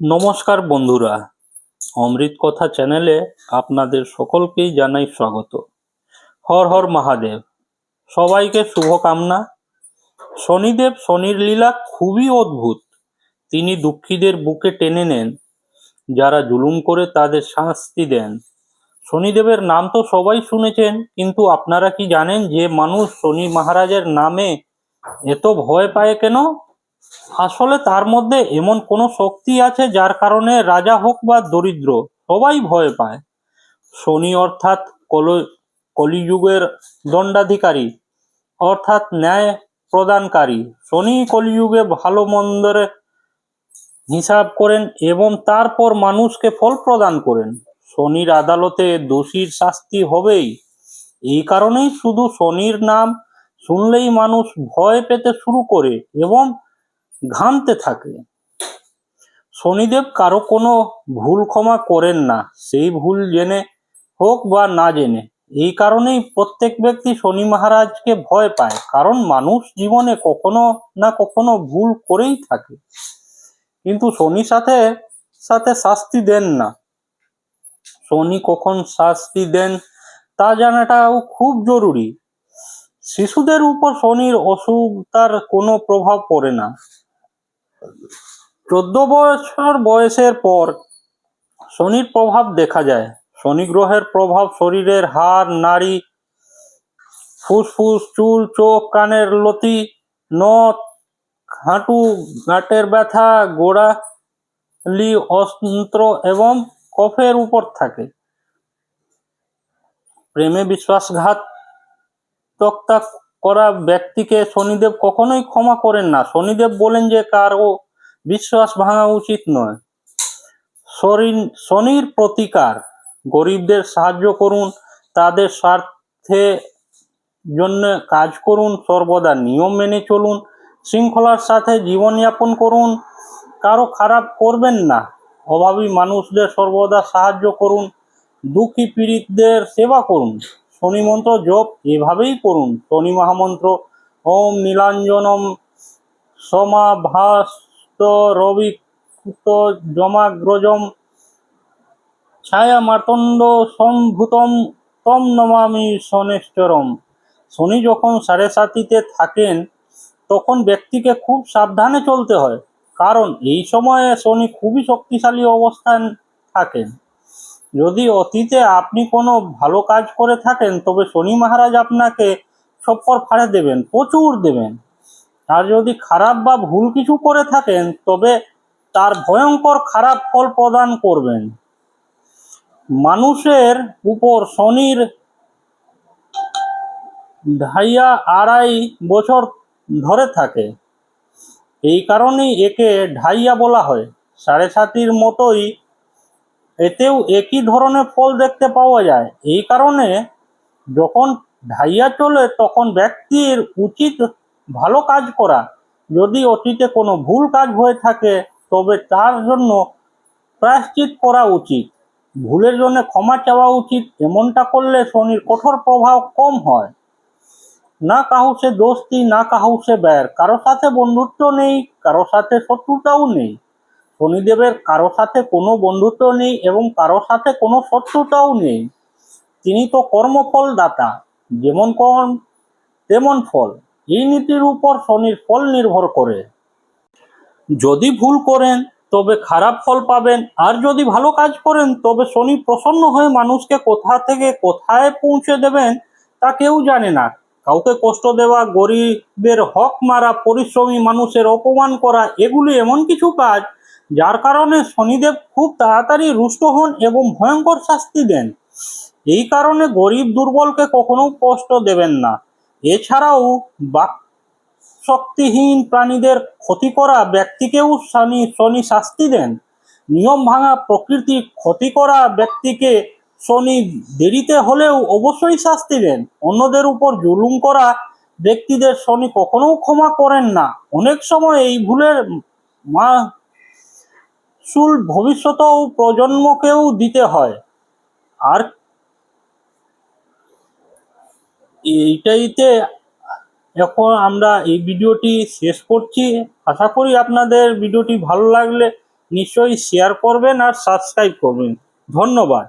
নমস্কার বন্ধুরা, অমৃত কথা চ্যানেলে আপনাদের সকলকেই জানাই স্বাগত। হর হর মহাদেব, সবাইকে শুভকামনা। শনিদেব শনির লীলা খুবই অদ্ভুত। তিনি দুঃখীদের বুকে টেনে নেন, যারা জুলুম করে তাদের শাস্তি দেন। শনিদেবের নাম তো সবাই শুনেছেন, কিন্তু আপনারা কি জানেন যে মানুষ শনি মহারাজের নামে এত ভয় পায় কেন? আসলে তার মধ্যে এমন কোনো শক্তি আছে যার কারণে রাজা হোক বা দরিদ্র, সবাই ভয় পায়। শনি অর্থাৎ কল, কলিযুগের দণ্ডাধিকারী, অর্থাৎ ন্যায় প্রদানকারী। শনি কলিযুগে ভালো মন্দের হিসাব করেন এবং তারপর মানুষকে ফল প্রদান করেন। শনির আদালতে দোষীর শাস্তি হবেই। এই কারণেই শুধু শনির নাম শুনলেই মানুষ ভয় পেতে শুরু করে এবং ঘামতে থাকে। শনিদেব কারও কোনো ভুল ক্ষমা করেন না, সেই ভুল জেনে হোক বা না জেনে। এই কারণেই প্রত্যেক ব্যক্তি শনি মহারাজকে ভয় পায়, কারণ মানুষ জীবনে কখনো না কখনো ভুল করেই থাকে। কিন্তু শনি সাথে সাথে শাস্তি দেন না। শনি কখন শাস্তি দেন তা জানাটাও খুব জরুরি। শিশুদের উপর শনির অসুখ তার কোনো প্রভাব পড়ে না। চোদ্দ বছর বয়সের পর শনির প্রভাব দেখা যায়। শনি গ্রহের প্রভাব শরীরের হাড়, নাড়ি, ফুসফুস, চুল, চোখ, কানের লতি, নখ, হাঁটু, গাঁটের ব্যথা গোড়ালি অস্ত্র এবং কফের উপর থাকে। প্রেমে বিশ্বাসঘাতকতা করা ব্যক্তিকে শনিদেব কখনোই ক্ষমা করেন না। শনিদেব বলেন যে কারও বিশ্বাস ভাঙা উচিত নয়। শনি শনির প্রতিকার। গরিবদের সাহায্য করুন, তাদের স্বার্থে জন্য কাজ করুন, সর্বদা নিয়ম মেনে চলুন, শৃঙ্খলার সাথে জীবনযাপন করুন। কারও খারাপ করবেন না। অভাবী মানুষদের সর্বদা সাহায্য করুন, দুঃখী পীড়িতদের সেবা করুন। শনি মন্ত্র জপ এভাবেই করুন, শনি মহামন্ত্র, ওম নীলাঞ্জনম, সমাভাস্ত রবিকুত জমাগ্রজম ছায়া মার্তণ্ড সম্ভূতম তম নমামি শনেশ্বরম। শনি যখন সাড়ে সাতিতে থাকেন, তখন ব্যক্তিকে খুব সাবধানে চলতে হয়, কারণ এই সময়ে শনি খুবই শক্তিশালী অবস্থান থাকেন। যদি অতীতে আপনি কোনো ভালো কাজ করে থাকেন, তবে শনি মহারাজ আপনাকে সপ্পর ফাড়ে দেবেন, প্রচুর দেবেন। আর যদি খারাপ বা ভুল কিছু করে থাকেন, তবে তার ভয়ঙ্কর খারাপ ফল প্রদান করবেন। মানুষের উপর শনির ঢাইয়া আড়াই বছর ধরে থাকে। এই কারণেই একে ঢাইয়া বলা হয়। সাড়ে সাতির মতোই এতেও একই ধরনের ফল দেখতে পাওয়া যায়। এই কারণে যখন ঢাইয়া চলে, তখন ব্যক্তির উচিত ভালো কাজ করা। যদি অতীতে কোনো ভুল কাজ হয়ে থাকে, তবে তার জন্য প্রায়শ্চিত করা উচিত। ভুলের জন্য ক্ষমা চাওয়া উচিত। এমনটা করলে শনির কঠোর প্রভাব কম হয়। না কাহু সে দোস্তি, না কাহু সে ব্যয় কারও সাথে বন্ধুত্ব নেই, কারও সাথে শত্রুতাও নেই। শনিদেবের কারও সাথে কোনো বন্ধুত্ব নেই এবং কারও সাথে কোনো শত্রুতাও নেই। তিনি তো কর্মফল দাতা যেমন কর্ম তেমন ফল। এই নীতির উপর শনির ফল নির্ভর করে। যদি ভুল করেন, তবে খারাপ ফল পাবেন। আর যদি ভালো কাজ করেন, তবে শনি প্রসন্ন হয়ে মানুষকে কোথা থেকে কোথায় পৌঁছে দেবেন তা কেউ জানে না। কাউকে কষ্ট দেওয়া, গরিবের হক মারা, পরিশ্রমী মানুষের অপমান করা, এগুলি এমন কিছু কাজ যার কারণে শনিদেব খুব তাড়াতাড়ি রুষ্ট হন এবং ভয়ঙ্কর শাস্তি দেন। এই কারণে গরিব দুর্বলকে কখনো কষ্ট দেবেন না। এছাড়াও বাক শক্তিহীন প্রাণীদের ক্ষতি করা ব্যক্তিকেও শনি শনি শাস্তি দেন। নিয়ম ভাঙা প্রকৃতি ক্ষতি করা ব্যক্তিকে শনি দেরিতে হলেও অবশ্যই শাস্তি দেন। অন্যদের উপর জুলুম করা ব্যক্তিদের শনি কখনো ক্ষমা করেন না। অনেক সময় এই ভুলের মা সুল ভবিষ্যত প্রজন্মকেও দিতে হয়। আর এইটাইতে এখন আমরা এই ভিডিওটি শেষ করছি, আশা করি আপনাদের ভিডিওটি ভালো লাগলে নিশ্চয়ই শেয়ার করবেন আর সাবস্ক্রাইব করবেন। ধন্যবাদ।